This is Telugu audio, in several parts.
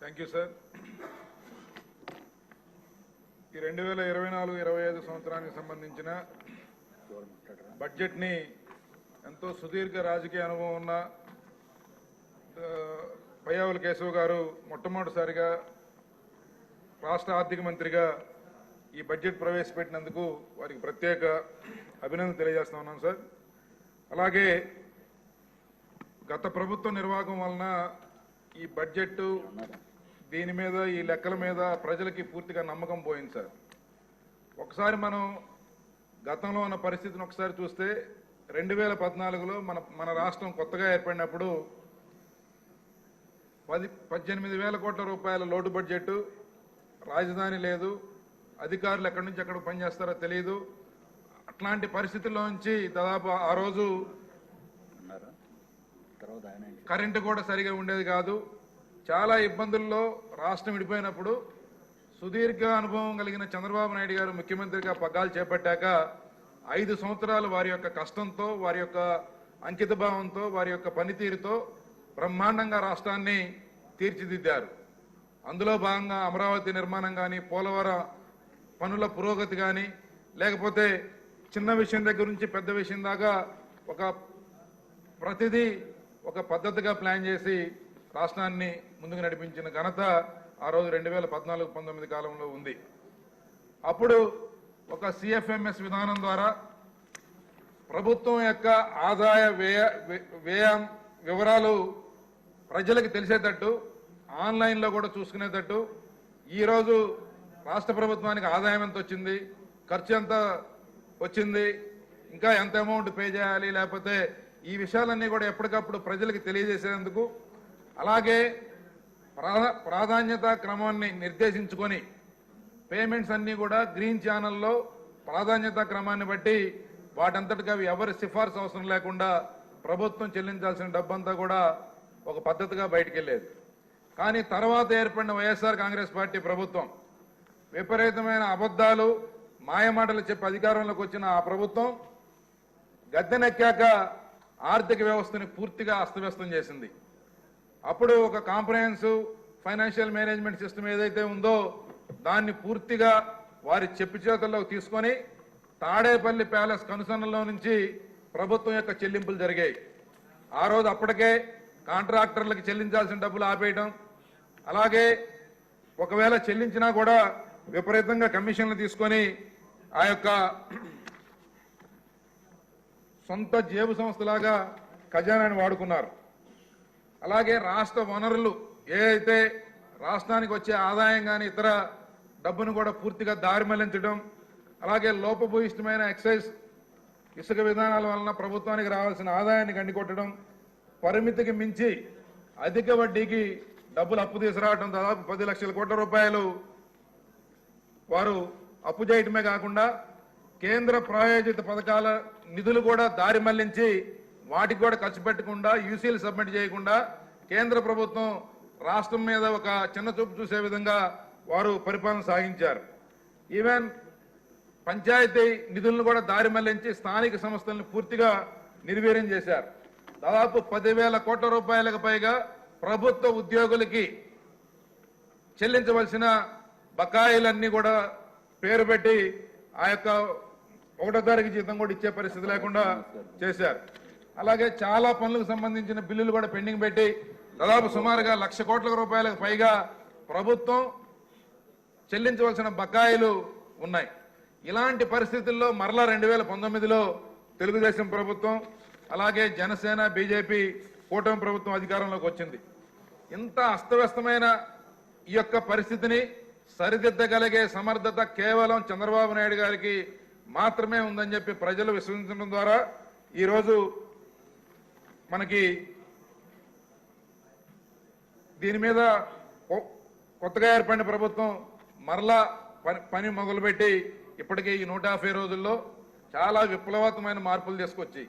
థ్యాంక్ యూ సార్ ఈ రెండు వేల ఇరవై నాలుగు ఇరవై ఐదు సంవత్సరానికి సంబంధించిన బడ్జెట్ని ఎంతో సుదీర్ఘ రాజకీయ అనుభవం ఉన్న పయ్యావుల కేశవ్ గారు మొట్టమొదటిసారిగా రాష్ట్ర ఆర్థిక మంత్రిగా ఈ బడ్జెట్ ప్రవేశపెట్టినందుకు వారికి ప్రత్యేక అభినందన తెలియజేస్తా ఉన్నాం సార్. అలాగే గత ప్రభుత్వ నిర్వాహకం వలన ఈ బడ్జెట్ దీని మీద ఈ లెక్కల మీద ప్రజలకి పూర్తిగా నమ్మకం పోయింది సార్. ఒకసారి మనం గతంలో ఉన్న పరిస్థితిని ఒకసారి చూస్తే రెండు వేల పద్నాలుగులో మన మన రాష్ట్రం కొత్తగా ఏర్పడినప్పుడు పది పద్దెనిమిది వేల కోట్ల రూపాయల లోటు బడ్జెట్ రాజధాని లేదు అధికారులు ఎక్కడి నుంచి ఎక్కడ పనిచేస్తారో తెలియదు అట్లాంటి పరిస్థితుల్లో నుంచి దాదాపు ఆ రోజు కరెంటు కూడా సరిగా ఉండేది కాదు. చాలా ఇబ్బందుల్లో రాష్ట్రం విడిపోయినప్పుడు సుదీర్ఘ అనుభవం కలిగిన చంద్రబాబు నాయుడు గారు ముఖ్యమంత్రిగా పగ్గాలు చేపట్టాక ఐదు సంవత్సరాలు వారి యొక్క కష్టంతో వారి యొక్క అంకిత భావంతో వారి యొక్క పనితీరుతో బ్రహ్మాండంగా రాష్ట్రాన్ని తీర్చిదిద్దారు. అందులో భాగంగా అమరావతి నిర్మాణం కానీ పోలవరం పనుల పురోగతి కానీ లేకపోతే చిన్న విషయం దగ్గర నుంచి పెద్ద విషయం దాకా ఒక ప్రతిదీ ఒక పద్ధతిగా ప్లాన్ చేసి రాష్ట్రాన్ని ముందుకు నడిపించిన ఘనత ఆ రోజు రెండు వేల పద్నాలుగు పంతొమ్మిది కాలంలో ఉంది. అప్పుడు ఒక సిఎఫ్ఎంఎస్ విధానం ద్వారా ప్రభుత్వం యొక్క ఆదాయ వ్యయ వ్యయం వివరాలు ప్రజలకు తెలిసేటట్టు ఆన్లైన్లో కూడా చూసుకునేటట్టు ఈరోజు రాష్ట్ర ప్రభుత్వానికి ఆదాయం ఎంత వచ్చింది ఖర్చు ఎంత వచ్చింది ఇంకా ఎంత అమౌంట్ పే చేయాలి లేకపోతే ఈ విషయాలన్నీ కూడా ఎప్పటికప్పుడు ప్రజలకు తెలియజేసేందుకు అలాగే ప్రాధా ప్రాధాన్యత క్రమాన్ని నిర్దేశించుకొని పేమెంట్స్ అన్నీ కూడా గ్రీన్ ఛానల్లో ప్రాధాన్యత క్రమాన్ని బట్టి వాటంతటికి అవి ఎవరి సిఫార్సు అవసరం లేకుండా ప్రభుత్వం చెల్లించాల్సిన డబ్బంతా కూడా ఒక పద్ధతిగా బయటికి వెళ్ళేది కానీ తర్వాత ఏర్పడిన వైఎస్ఆర్ కాంగ్రెస్ పార్టీ ప్రభుత్వం విపరీతమైన అబద్ధాలు మాయమాటలు చెప్పి అధికారంలోకి వచ్చిన ఆ ప్రభుత్వం గద్దెనెక్కాక ఆర్థిక వ్యవస్థని పూర్తిగా అస్తవ్యస్తం చేసింది. అప్పుడు ఒక కాంప్రహెన్సివ్ ఫైనాన్షియల్ మేనేజ్మెంట్ సిస్టమ్ ఏదైతే ఉందో దాన్ని పూర్తిగా వారి చెప్పు చేతుల్లోకి తీసుకొని తాడేపల్లి ప్యాలెస్ కనుసన్నలో నుంచి ప్రభుత్వం యొక్క చెల్లింపులు జరిగాయి. ఆ రోజు అప్పటికే కాంట్రాక్టర్లకు చెల్లించాల్సిన డబ్బులు ఆపేయడం అలాగే ఒకవేళ చెల్లించినా కూడా విపరీతంగా కమిషన్లు తీసుకొని ఆ యొక్క సొంత జేబు సంస్థలాగా ఖజానాని వాడుకున్నారు. అలాగే రాష్ట్ర వనరులు ఏదైతే రాష్ట్రానికి వచ్చే ఆదాయం కానీ ఇతర డబ్బును కూడా పూర్తిగా దారి మళ్ళించడం అలాగే లోపభూయిష్టమైన ఎక్సైజ్ ఇసుక విధానాల వలన ప్రభుత్వానికి రావాల్సిన ఆదాయాన్ని గండికొట్టడం పరిమితికి మించి అధిక వడ్డీకి డబ్బులు అప్పు తీసుకురావడం దాదాపు పది లక్షల కోట్ల రూపాయలు వారు అప్పు చేయటమే కాకుండా కేంద్ర ప్రాయోజిత పథకాల నిధులు కూడా దారి మళ్ళించి వాటికి కూడా ఖర్చు పెట్టకుండా యూసీలు సబ్మిట్ చేయకుండా కేంద్ర ప్రభుత్వం రాష్ట్రం మీద ఒక చిన్న చూపు చూసే విధంగా వారు పరిపాలన సాగించారు. ఈవెన్ పంచాయతీ నిధులను కూడా దారి మళ్ళించి స్థానిక సంస్థలను పూర్తిగా నిర్వీర్యం చేశారు. దాదాపు పదివేల కోట్ల రూపాయలకు పైగా ప్రభుత్వ ఉద్యోగులకి చెల్లించవలసిన బకాయిలన్నీ కూడా పేరు పెట్టి ఆ యొక్క ఒకటో తారీఖు జీతం కూడా ఇచ్చే పరిస్థితి లేకుండా చేశారు. అలాగే చాలా పనులకు సంబంధించిన బిల్లులు కూడా పెండింగ్ పెట్టి దాదాపు సుమారుగా లక్ష కోట్ల రూపాయలకు పైగా ప్రభుత్వం చెల్లించవలసిన బకాయిలు ఉన్నాయి. ఇలాంటి పరిస్థితుల్లో మరలా రెండు వేల పంతొమ్మిదిలో తెలుగుదేశం ప్రభుత్వం అలాగే జనసేన బీజేపీ కూటమి ప్రభుత్వం అధికారంలోకి వచ్చింది. ఇంత అస్తవ్యస్తమైన ఈ యొక్క పరిస్థితిని సరిదిద్దగలిగే సమర్థత కేవలం చంద్రబాబు నాయుడు గారికి మాత్రమే ఉందని చెప్పి ప్రజలు విశ్వసించడం ద్వారా ఈరోజు మనకి దీని మీద కొత్తగా ఏర్పడిన ప్రభుత్వం మరలా పని పని మొదలుపెట్టి ఇప్పటికే ఈ నూట యాభై రోజుల్లో చాలా విప్లవాత్మకమైన మార్పులు తీసుకొచ్చి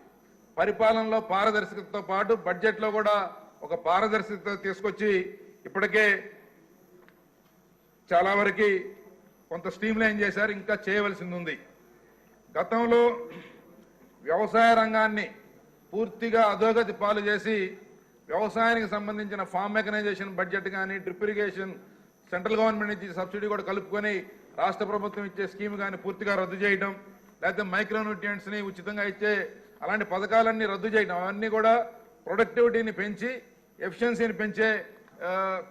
పరిపాలనలో పారదర్శకతతో పాటు బడ్జెట్లో కూడా ఒక పారదర్శకత తీసుకొచ్చి ఇప్పటికే చాలా వరకు కొంత స్ట్రీమ్ లైన్ చేశారు ఇంకా చేయవలసింది ఉంది గతంలో వ్యవసాయ రంగాన్ని పూర్తిగా అధోగతి పాలు చేసి వ్యవసాయానికి సంబంధించిన ఫామ్ మెకనైజేషన్ బడ్జెట్ కానీ డ్రిప్ ఇరిగేషన్ సెంట్రల్ గవర్నమెంట్ నుంచి సబ్సిడీ కూడా కలుపుకొని రాష్ట్ర ప్రభుత్వం ఇచ్చే స్కీమ్ కానీ పూర్తిగా రద్దు చేయడం లేకపోతే మైక్రోన్యూట్రియంట్స్ని ఉచితంగా ఇచ్చే అలాంటి పథకాలన్నీ రద్దు చేయడం అవన్నీ కూడా ప్రొడక్టివిటీని పెంచి ఎఫిషియన్సీని పెంచే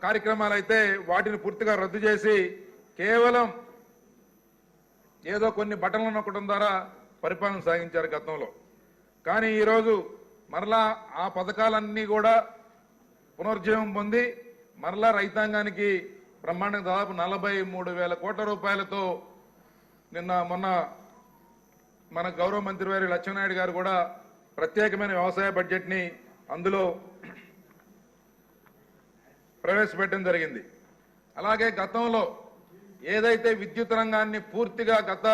కార్యక్రమాలు అయితే వాటిని పూర్తిగా రద్దు చేసి కేవలం ఏదో కొన్ని బటన్లు నొక్కడం ద్వారా పరిపాలన సాగించారు గతంలో. కానీ ఈరోజు మరలా ఆ పథకాలన్నీ కూడా పునరుజ్జీవం పొంది మరలా రైతాంగానికి బ్రహ్మాండంగా దాదాపు నలభై మూడు వేల కోట్ల రూపాయలతో నిన్న మొన్న మన గౌరవ మంత్రి వారి లక్ష్మీనాయుడు గారు కూడా ప్రత్యేకమైన వ్యవసాయ బడ్జెట్ని అందులో ప్రవేశపెట్టడం జరిగింది. అలాగే గతంలో ఏదైతే విద్యుత్ రంగాన్ని పూర్తిగా గత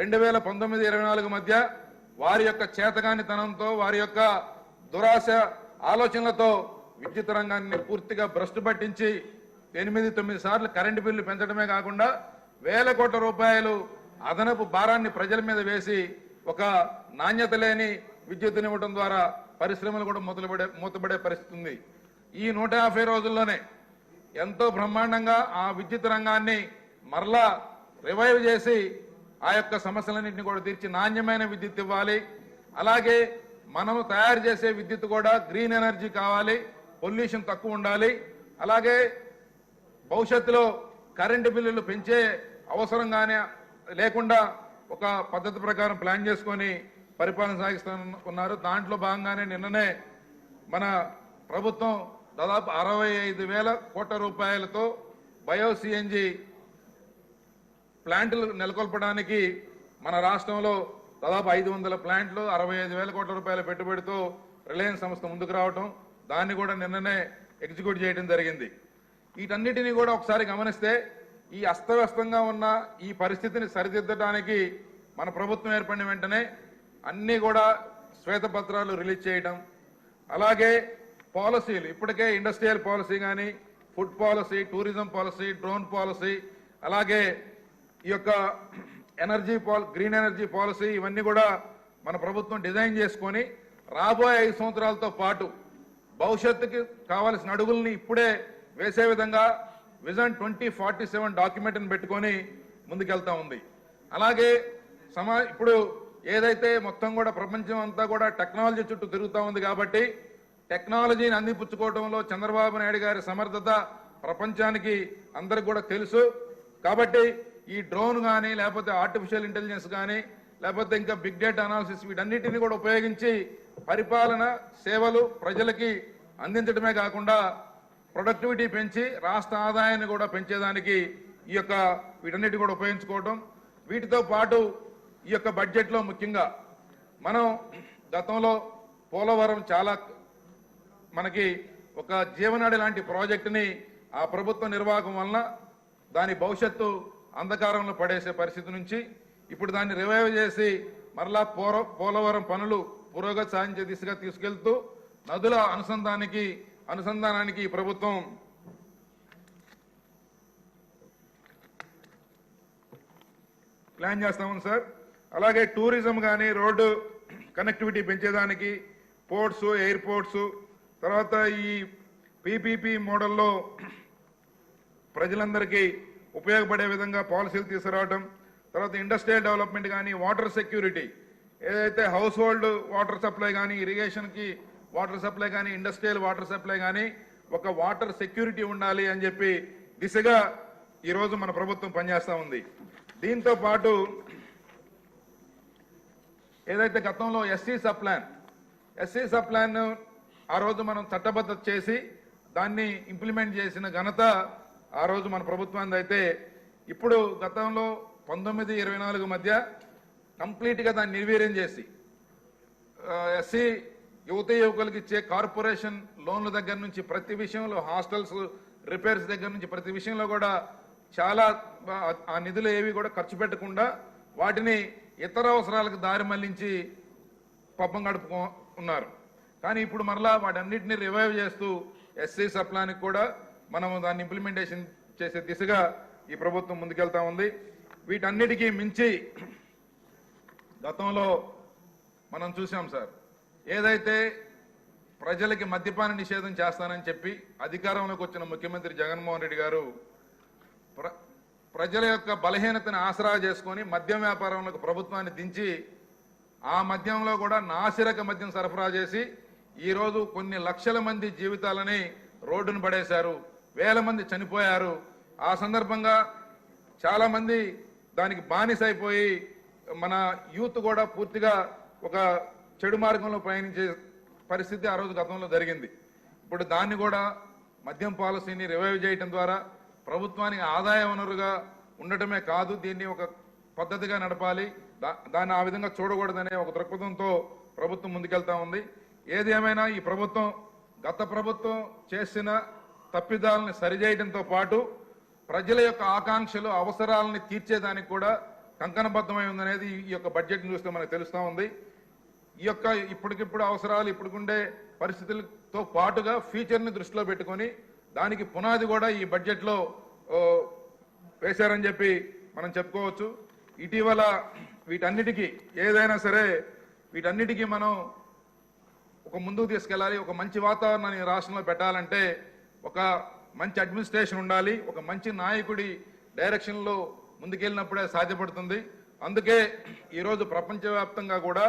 రెండు వేల పంతొమ్మిది ఇరవై నాలుగు మధ్య వారి యొక్క చేతగానితనంతో వారి యొక్క దురాశ ఆలోచనలతో విద్యుత్ రంగాన్ని పూర్తిగా భ్రష్టు పట్టించి ఎనిమిది తొమ్మిది సార్లు కరెంటు బిల్లు పెంచడమే కాకుండా వేల కోట్ల రూపాయలు అదనపు భారాన్ని ప్రజల మీద వేసి ఒక నాణ్యత లేని విద్యుత్తునివ్వడం ద్వారా పరిశ్రమలు కూడా మూతపడే మూతపడే పరిస్థితి ఉంది. ఈ నూట యాభై రోజుల్లోనే ఎంతో బ్రహ్మాండంగా ఆ విద్యుత్ రంగాన్ని మరలా రివైవ్ చేసి ఆ యొక్క సమస్యలన్నింటినీ కూడా తీర్చి నాణ్యమైన విద్యుత్ ఇవ్వాలి. అలాగే మనం తయారు చేసే విద్యుత్ కూడా గ్రీన్ ఎనర్జీ కావాలి పొల్యూషన్ తక్కువ ఉండాలి. అలాగే భవిష్యత్తులో కరెంటు బిల్లులు పెంచే అవసరం కానీ లేకుండా ఒక పద్ధతి ప్రకారం ప్లాన్ చేసుకొని పరిపాలన సాగిస్తున్నారు. దాంట్లో భాగంగానే నిన్ననే మన ప్రభుత్వం దాదాపు అరవై ఐదు వేల కోట్ల రూపాయలతో బయో సిఎన్జి ప్లాంట్లు నెలకొల్పడానికి మన రాష్ట్రంలో దాదాపు ఐదు వందల ప్లాంట్లు అరవై ఐదు వేల కోట్ల రూపాయల పెట్టుబడితో రిలయన్స్ సంస్థ ముందుకు రావటం దాన్ని కూడా నిన్ననే ఎగ్జిక్యూట్ చేయడం జరిగింది. వీటన్నిటినీ కూడా ఒకసారి గమనిస్తే ఈ అస్తవ్యస్తంగా ఉన్న ఈ పరిస్థితిని సరిదిద్దడానికి మన ప్రభుత్వం ఏర్పడిన వెంటనే అన్నీ కూడా శ్వేతపత్రాలు రిలీజ్ చేయడం అలాగే పాలసీలు ఇప్పటికే ఇండస్ట్రియల్ పాలసీ కానీ food policy tourism policy drone policy అలాగే ఈ యొక్క ఎనర్జీ పాల్ గ్రీన్ ఎనర్జీ పాలసీ ఇవన్నీ కూడా మన ప్రభుత్వం డిజైన్ చేసుకొని రాబోయే ఐదు సంవత్సరాలతో పాటు భవిష్యత్తుకి కావాల్సిన అడుగుల్ని ఇప్పుడే వేసే విధంగా విజన్ ట్వంటీ ఫార్టీ సెవెన్ డాక్యుమెంట్ని పెట్టుకొని ముందుకెళ్తా ఉంది. అలాగే సమా ఇప్పుడు ఏదైతే మొత్తం కూడా ప్రపంచం అంతా కూడా టెక్నాలజీ చుట్టూ తిరుగుతూ ఉంది కాబట్టి టెక్నాలజీని అందిపుచ్చుకోవడంలో చంద్రబాబు నాయుడు గారి సమర్థత ప్రపంచానికి అందరికి కూడా తెలుసు. కాబట్టి ఈ డ్రోన్ కానీ లేకపోతే ఆర్టిఫిషియల్ ఇంటెలిజెన్స్ కానీ లేకపోతే ఇంకా బిగ్ డేటా అనాలిసిస్ వీటన్నిటిని కూడా ఉపయోగించి పరిపాలన సేవలు ప్రజలకి అందించడమే కాకుండా ప్రొడక్టివిటీ పెంచి రాష్ట్ర ఆదాయాన్ని కూడా పెంచేదానికి ఈ యొక్క వీటన్నిటి కూడా ఉపయోగించుకోవడం. వీటితో పాటు ఈ యొక్క బడ్జెట్లో ముఖ్యంగా మనం గతంలో పోలవరం చాలా మనకి ఒక జీవనాడి లాంటి ప్రాజెక్టుని ఆ ప్రభుత్వ నిర్వాహకం వలన దాని భవిష్యత్తు అంధకారంలో పడేసే పరిస్థితి నుంచి ఇప్పుడు దాన్ని రివైవ్ చేసి మరలా పోర పోలవరం పనులు పురోగతి సాధించే దిశగా తీసుకెళ్తూ నదుల అనుసంధానికి అనుసంధానానికి ప్రభుత్వం ప్లాన్ చేస్తాము సార్. అలాగే టూరిజం కానీ రోడ్డు కనెక్టివిటీ పెంచేదానికి పోర్ట్స్ ఎయిర్పోర్ట్స్ తర్వాత ఈ పీపీపీ మోడల్లో ప్రజలందరికీ ఉపయోగపడే విధంగా పాలసీలు తీసుకురావడం తర్వాత ఇండస్ట్రియల్ డెవలప్మెంట్ కానీ వాటర్ సెక్యూరిటీ ఏదైతే హౌస్ హోల్డ్ వాటర్ సప్లై కానీ ఇరిగేషన్కి వాటర్ సప్లై కానీ ఇండస్ట్రియల్ వాటర్ సప్లై కానీ ఒక వాటర్ సెక్యూరిటీ ఉండాలి అని చెప్పి దిశగా ఈరోజు మన ప్రభుత్వం పనిచేస్తూ ఉంది. దీంతో పాటు ఏదైతే గతంలో ఎస్సీ సప్లాన్ ఎస్సీ సప్లాన్ ఆ రోజు మనం చట్టబద్ధత చేసి దాన్ని ఇంప్లిమెంట్ చేసిన ఘనత ఆ రోజు మన ప్రభుత్వానికి అయితే ఇప్పుడు గతంలో పంతొమ్మిది ఇరవై నాలుగు మధ్య కంప్లీట్గా దాన్ని నిర్వీర్యం చేసి ఎస్సీ యువత యువకులకు ఇచ్చే కార్పొరేషన్ లోన్ల దగ్గర నుంచి ప్రతి విషయంలో హాస్టల్స్ రిపేర్స్ దగ్గర నుంచి ప్రతి విషయంలో కూడా చాలా ఆ- నిధులు ఏవి కూడా ఖర్చు పెట్టకుండా వాటిని ఇతర అవసరాలకు దారి మళ్ళించి పబ్బం గడుపుకో ఉన్నారు. కానీ ఇప్పుడు మరలా వాటన్నిటిని రివైవ్ చేస్తూ ఎస్సీ సప్లానికి కూడా మనం దాన్ని ఇంప్లిమెంటేషన్ చేసే దిశగా ఈ ప్రభుత్వం ముందుకెళ్తా ఉంది. వీటన్నిటికీ మించి గతంలో మనం చూసాం సార్. ఏదైతే ప్రజలకి మద్యపాన నిషేధం చేస్తానని చెప్పి అధికారంలోకి వచ్చిన ముఖ్యమంత్రి జగన్మోహన్ రెడ్డి గారు ప్ర- ప్రజల యొక్క బలహీనతను ఆసరా చేసుకొని మద్యం వ్యాపారంలోకి ప్రభుత్వాన్ని దించి ఆ మద్యంలో కూడా నాసిరక మద్యం సరఫరా చేసి ఈరోజు కొన్ని లక్షల మంది జీవితాలని రోడ్డును పడేశారు వేల మంది చనిపోయారు. ఆ సందర్భంగా చాలామంది దానికి దానికి బానిసైపోయి మన యూత్ కూడా పూర్తిగా ఒక చెడు మార్గంలో ప్రయాణించే పరిస్థితి ఆ రోజు గతంలో జరిగింది. ఇప్పుడు దాన్ని కూడా మద్యం పాలసీని రివైవ్ చేయడం ద్వారా ప్రభుత్వానికి ఆదాయ వనరుగా ఉండటమే కాదు దీన్ని ఒక పద్ధతిగా నడపాలి. దా- దాన్ని ఆ విధంగా చూడకూడదనే ఒక దృక్పథంతో ప్రభుత్వం ముందుకెళ్తా ఉంది. ఏది ఏమైనా ఈ ప్రభుత్వం గత ప్రభుత్వం చేసిన తప్పిదాలని సరిచేయడంతో పాటు ప్రజల యొక్క ఆకాంక్షలు అవసరాలని తీర్చేదానికి కూడా కంకణబద్ధమై ఉందనేది ఈ యొక్క బడ్జెట్ చూస్తే మనకు తెలుస్తూ ఉంది. ఈ యొక్క ఇప్పటికిప్పుడు అవసరాలు ఇప్పటికుండే పరిస్థితులతో పాటుగా ఫ్యూచర్ని దృష్టిలో పెట్టుకొని దానికి పునాది కూడా ఈ బడ్జెట్లో వేశారని చెప్పి మనం చెప్పుకోవచ్చు. ఇటీవల వీటన్నిటికీ ఏదైనా సరే వీటన్నిటికీ మనం ఒక ముందుకు తీసుకెళ్ళాలి ఒక మంచి వాతావరణాన్ని రాష్ట్రంలో పెట్టాలంటే ఒక మంచి అడ్మినిస్ట్రేషన్ ఉండాలి ఒక మంచి నాయకుడి డైరెక్షన్లో ముందుకెళ్ళినప్పుడే సాధ్యపడుతుంది. అందుకే ఈరోజు ప్రపంచవ్యాప్తంగా కూడా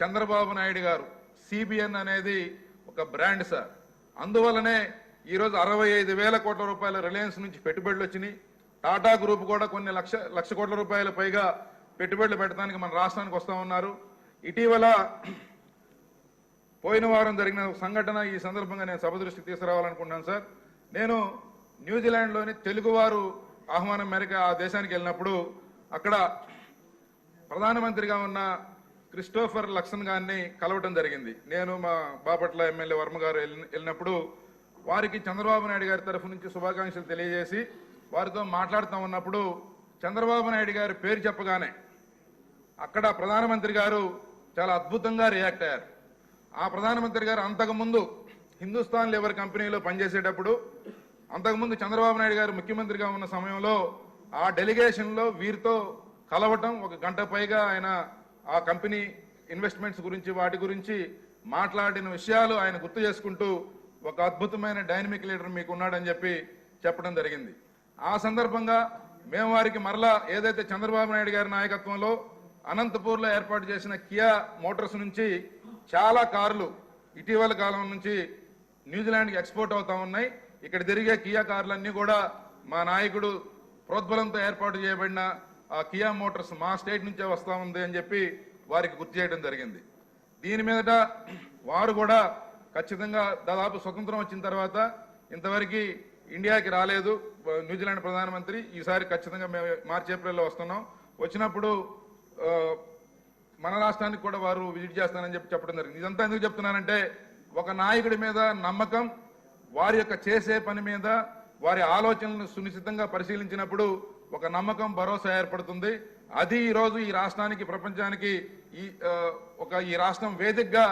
చంద్రబాబు నాయుడు గారు సిబిఎన్ అనేది ఒక బ్రాండ్ సార్ అందువల్లనే ఈరోజు అరవై ఐదు వేల కోట్ల రూపాయల రిలయన్స్ నుంచి పెట్టుబడులు వచ్చినాయి. టాటా గ్రూప్ కూడా కొన్ని లక్ష లక్ష కోట్ల రూపాయల పైగా పెట్టుబడులు పెట్టడానికి మన రాష్ట్రానికి వస్తూ ఉన్నారు. ఇటీవల పోయిన వారం జరిగిన సంఘటన ఈ సందర్భంగా నేను సభ దృష్టికి తీసుకురావాలనుకుంటున్నాను సార్. నేను న్యూజిలాండ్లోని తెలుగువారు ఆహ్వానం మేరకు ఆ దేశానికి వెళ్ళినప్పుడు అక్కడ ప్రధానమంత్రిగా ఉన్న క్రిస్టోఫర్ లక్సన్ గారిని కలవటం జరిగింది. నేను మా బాపట్ల ఎమ్మెల్యే వర్మ గారు వెళ్ళినప్పుడు వారికి చంద్రబాబు నాయుడు గారి తరఫు నుంచి శుభాకాంక్షలు తెలియజేసి వారితో మాట్లాడుతూ ఉన్నప్పుడు చంద్రబాబు నాయుడు గారి పేరు చెప్పగానే అక్కడ ప్రధానమంత్రి గారు చాలా అద్భుతంగా రియాక్ట్ అయ్యారు. ఆ ప్రధానమంత్రి గారు అంతకుముందు హిందుస్థాన్ లివర్ కంపెనీలో పనిచేసేటప్పుడు అంతకుముందు చంద్రబాబు నాయుడు గారు ముఖ్యమంత్రిగా ఉన్న సమయంలో ఆ డెలిగేషన్లో వీరితో కలవటం ఒక గంట పైగా ఆయన ఆ కంపెనీ ఇన్వెస్ట్మెంట్స్ గురించి వాటి గురించి మాట్లాడిన విషయాలు ఆయన గుర్తు చేసుకుంటూ ఒక అద్భుతమైన డైనమిక్ లీడర్ మీకు ఉన్నాడని చెప్పి చెప్పడం జరిగింది. ఆ సందర్భంగా మేము వారికి మరలా ఏదైతే చంద్రబాబు నాయుడు గారి నాయకత్వంలో అనంతపూర్లో ఏర్పాటు చేసిన కియా మోటార్స్ నుంచి చాలా కార్లు ఇటీవల కాలం నుంచి న్యూజిలాండ్కి ఎక్స్పోర్ట్ అవుతా ఉన్నాయి. ఇక్కడ తిరిగే కియా కార్లన్నీ కూడా మా నాయకుడు ప్రోద్బలంతో ఏర్పాటు చేయబడిన ఆ కియా మోటార్స్ మా స్టేట్ నుంచే వస్తా ఉంది అని చెప్పి వారికి గుర్తు చేయడం జరిగింది. దీని మీదట వారు కూడా ఖచ్చితంగా దాదాపు స్వతంత్రం వచ్చిన తర్వాత ఇంతవరకు ఇండియాకి రాలేదు. న్యూజిలాండ్ ప్రధానమంత్రి. ఈసారి ఖచ్చితంగా మేము మార్చి ఏప్రిల్లో వస్తున్నాం. వచ్చినప్పుడు మన రాష్ట్రానికి కూడా వారు విజిట్ చేస్తానని చెప్పి చెప్పడం జరిగింది. ఇదంతా ఎందుకు చెప్తున్నానంటే ఒక నాయకుడి మీద నమ్మకం వారి యొక్క చేసే పని మీద వారి ఆలోచనలను సునిశ్చితంగా పరిశీలించినప్పుడు ఒక నమ్మకం భరోసా ఏర్పడుతుంది. అది ఈరోజు ఈ రాష్ట్రానికి ప్రపంచానికి ఈ ఒక ఈ రాష్ట్రం వేదికగా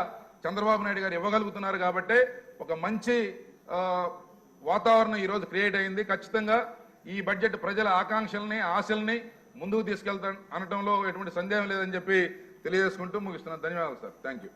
చంద్రబాబు నాయుడు గారు ఇవ్వగలుగుతున్నారు కాబట్టి ఒక మంచి వాతావరణం ఈరోజు క్రియేట్ అయింది. ఖచ్చితంగా ఈ బడ్జెట్ ప్రజల ఆకాంక్షల్ని ఆశల్ని ముందుకు తీసుకెళ్తా అనటంలో ఎటువంటి సందేహం లేదని చెప్పి తెలియజేసుకుంటూ ముగిస్తున్నాను. ధన్యవాదాలు సార్. Thank you